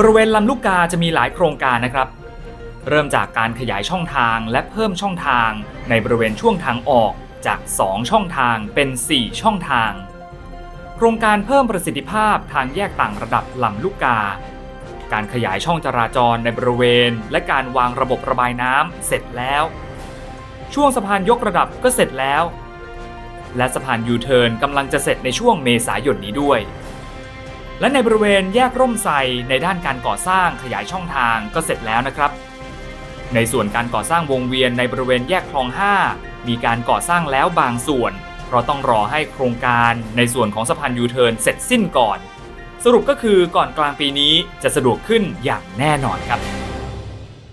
บริเวณลำลูกกาจะมีหลายโครงการนะครับ เริ่มจากการขยายช่องทางและเพิ่มช่องทาง ในบริเวณช่วงทางออกจาก 2 ช่องทางเป็น 4 ช่องทาง โครงการเพิ่มประสิทธิภาพทางแยกต่างระดับลำลูกกา การขยายช่องจราจรในบริเวณ และการวางระบบระบายน้ำเสร็จแล้ว ช่วงสะพานยกระดับก็เสร็จแล้ว และสะพานยูเทิร์นกำลังจะเสร็จในช่วงเมษายนนี้ด้วย และในบริเวณแยกร่มไทรในด้านการก่อสร้างขยายช่องทางก็เสร็จแล้วนะครับ ในส่วนการก่อสร้างวงเวียนในบริเวณแยกคลอง 5 มีการก่อสร้างแล้วบางส่วน เพราะต้องรอให้โครงการในส่วนของสะพานยูเทิร์นเสร็จสิ้นก่อน สรุปก็คือก่อนกลางปีนี้จะสะดวกขึ้นอย่างแน่นอนครับ